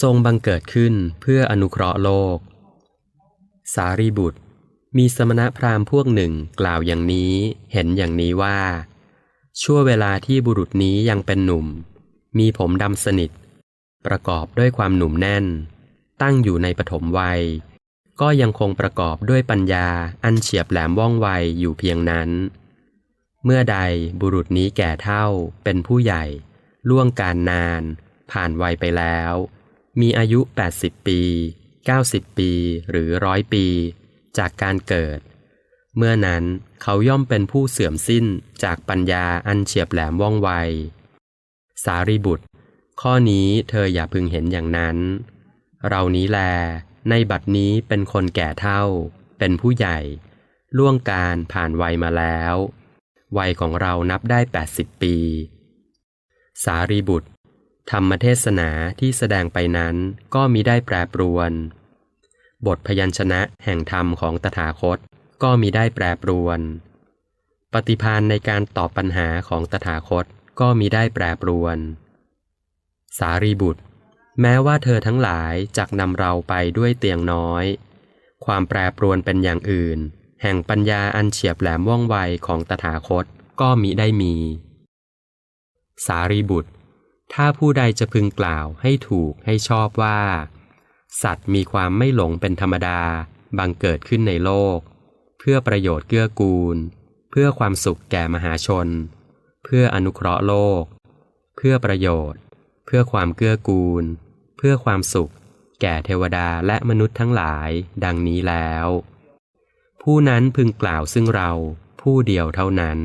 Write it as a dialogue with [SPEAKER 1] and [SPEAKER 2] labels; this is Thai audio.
[SPEAKER 1] ทรงบังเกิดขึ้นเพื่ออนุเคราะห์โลก สารีบุตร มีสมณพราหมณ์พวกหนึ่งกล่าวอย่างนี้เห็นอย่างนี้ว่า ชั่วเวลาที่บุรุษนี้ยังเป็นหนุ่ม มีผมดำสนิท ประกอบด้วยความหนุ่มแน่น ตั้งอยู่ในปฐมวัย ก็ยังคงประกอบด้วยปัญญาอันเฉียบแหลมว่องไวอยู่เพียงนั้น เมื่อใดบุรุษนี้แก่เท่าเป็นผู้ใหญ่ ล่วงการนาน ผ่านวัยไปแล้ว มีอายุ 80 ปี 90 ปีหรือร้อยปี จากการเกิด เมื่อนั้นเขาย่อมเป็นผู้เสื่อมสิ้นจากปัญญาอันเฉียบแหลมว่องไว สารีบุตร ข้อนี้เธออย่าพึงเห็นอย่างนั้น เรานี้แล ในบัดนี้เป็นคนแก่เท่า เป็นผู้ใหญ่ ล่วงการผ่านวัยมาแล้ว วัยของเรานับได้ 80 ปี สารีบุตร ธรรมเทศนาที่แสดงไปนั้นก็มิได้แปรปรวน บทพยัญชนะแห่งธรรมของตถาคตก็มิได้แปรปรวน ปฏิพานในการตอบปัญหาของตถาคตก็มิได้แปรปรวน สารีบุตร แม้ว่าเธอทั้งหลายจักนำเราไปด้วยเตียงน้อย ความแปรปรวนเป็นอย่างอื่น แห่งปัญญาอันเฉียบแหลมว่องไวของตถาคตก็มิได้มี สารีบุตร ถ้าผู้ใดจะพึงกล่าวให้ถูกให้ชอบว่า สัตว์มีความไม่หลงเป็นธรรมดา บังเกิดขึ้นในโลก เพื่อประโยชน์เกื้อกูล เพื่อความสุขแก่มหาชน เพื่ออนุเคราะห์โลก เพื่อประโยชน์ เพื่อความเกื้อกูล เพื่อความสุข แก่เทวดาและมนุษย์ทั้งหลาย ดังนี้แล้ว ผู้นั้นพึงกล่าวซึ่งเราผู้เดียวเท่านั้น